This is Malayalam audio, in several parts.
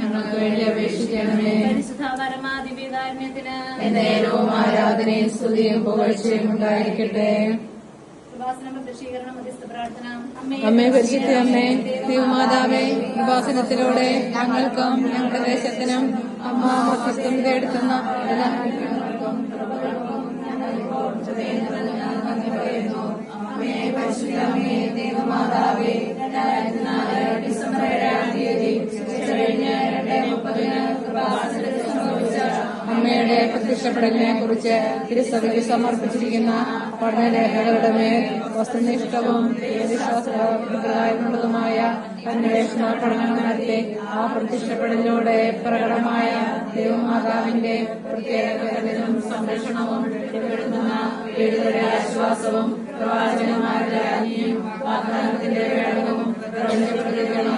ഞങ്ങൾക്ക് വേണ്ടി അപേക്ഷിക്കണമേ. പരിശുദ്ധ ആരാധനയും സ്തുതിയും പുകഴ്ചയും ഉണ്ടായിരിക്കട്ടെ. അമ്മേ പരിശുദ്ധ അമ്മേ ദൈവമാതാവേ ഉപാസനത്തിലൂടെ ഞങ്ങൾക്കും ഞങ്ങളുടെ ദേശത്തിനും അമ്മ മധ്യസ്ഥം തേടുത്തുന്ന എല്ലാ അമ്മയുടെ പ്രത്യക്ഷപ്പെടലിനെ കുറിച്ച് തിരുസഭയ്ക്ക് സമർപ്പിച്ചിരിക്കുന്ന പഠനരേഖകളുടെ മേൽ വസ്തുനിഷ്ഠവും വിശ്വാസമായ അന്വേഷണ പഠനങ്ങൾ നടത്തി ആ പ്രത്യക്ഷപ്പെടലിലൂടെ പ്രകടമായ ദൈവമാതാവിന്റെ പ്രത്യേകതകളിലും സംരക്ഷണവും ഇടപെടുന്ന വീടുകളുടെ ആശ്വാസവും പ്രവാചകന്മാരുടെ അനിയും വാഗ്ദാനത്തിന്റെ വേണവും പ്രപഞ്ചപ്രതികളുമായ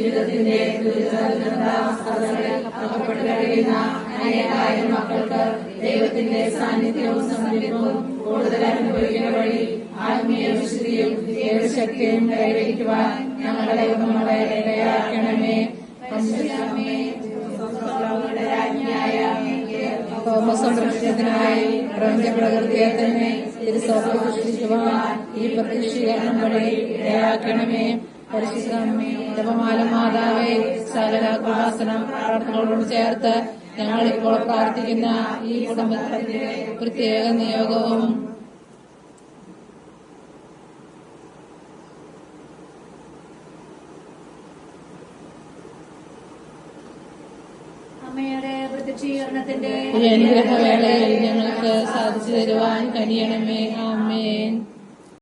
ജീവിതത്തിന്റെ അകപ്പെട്ട് കഴിയുന്ന അനേകായിരം മക്കൾക്ക് ദൈവത്തിന്റെ സാന്നിധ്യവും സമീപവും കൂടുതൽ അനുഭവിക്കുന്ന വഴി ആത്മീയ വിശുദ്ധിയും ദൈവശക്തിയും കൈവരിക്കുവാൻ ഞങ്ങളുടെ നമ്മളെ ഇടയാക്കണമേ അമ്മേ രാജ്ഞിയായ സംരക്ഷണത്തിനായി പ്രപഞ്ച പ്രകൃതിയെ തന്നെ തിരുസഭ സൃഷ്ടിക്കുവാൻ ഈ പ്രത്യക്ഷീകരണം വഴി ഇടയാക്കണമേ. പരിശുദ്ധമേ ജപമാല മാതാവേ സകല കൃപാസനം പ്രാർത്ഥനകളോട് ചേർത്ത് ഞങ്ങൾ ഇപ്പോൾ പ്രാർത്ഥിക്കുന്ന ഈ കുടുംബത്തിന്റെ പ്രത്യേക നിയോഗവും അനുഗ്രഹവേളയിൽ ഞങ്ങൾക്ക് സാധിച്ചു തരുവാൻ കഴിയണമേ ആമേൻ.